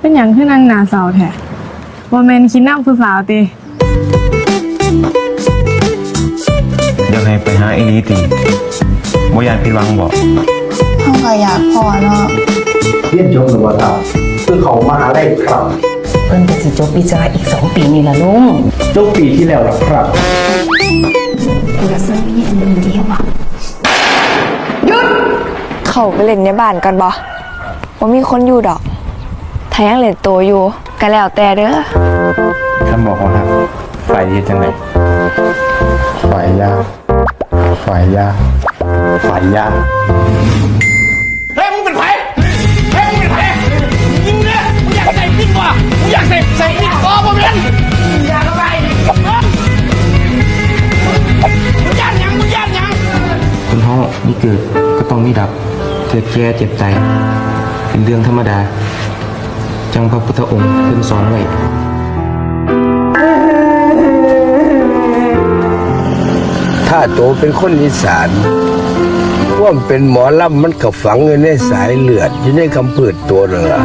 เป็นอย่างขึ้นนางหนาเสาแท้ว่าแมนคิดน้ำผู้สาวตีเดี๋ยวให้ไปหาไอ้ลีตีบ่อยากผิดหวังบอกเขาก็อยากพอเนาะเรียนจบหรือว่าครับคือเขามหาลัยครับ เพิ่นก็สิจบวิศวะอีกสองปีนี่ละลุงจบปีที่แล้วหรอครับเขาไปเล่นในบ้านกันบ่ว่ามีคนอยู่ดอก ถ้ายังเล่นโตอยู่ก็แล้วแต่เด้อคำบอกว่าครับฝ่ายเฮ็ดจังไดฝ่ายยาฝ่ายยาฝ่ายยาเฮ้ยมึงเป็นใครเฮ้ยมึงเป็นใครยิงเนี่ยมึงอยากใส่ปิ้งว่ะมึงอยากใส่ใส่ปิ้งก็บ่เป็นอยากอะไรมึงย่านหยังมึงย่านหยังคนเฮามีเกิดก็ต้องมีดับเกิดแก่เจ็บตายเป็นเรื่องธรรมดา จังพระพุทธองค์เพิ่นสอนไว้ถ้าโตเป็นคนอีสานว่ามันเป็นหมอลำมันกับฝังอยู่ในสายเลือดอยู่ในคำพืชตัวนั่นล่ะ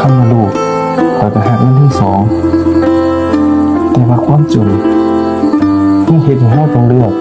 คำว่าลูกขอยก็หักมันที่สอง แต่ว่าความจนยังเห็นให้เราต้องเลือก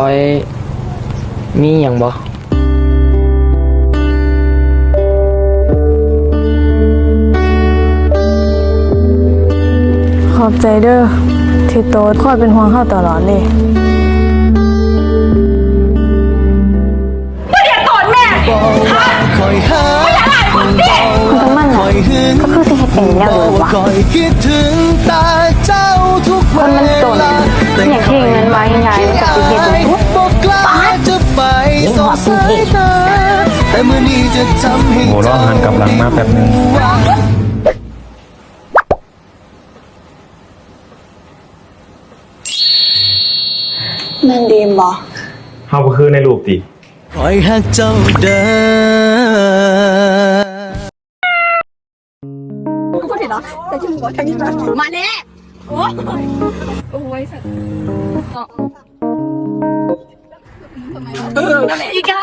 พลอยมีอย่างบ่ขอบใจเด้อที่โตคอยเป็นห่วงเข้าตลอดเลยคนต้องมั่นน่ะก็คือสิเฮ็ดเป็นแนวเดิมวะคนมัน เทโหร้องหันกลับหลังมาแป๊บนึงแม่นดีมบ่เฮาก็คือในรูปติคอยหักเจ้าเดินอย่า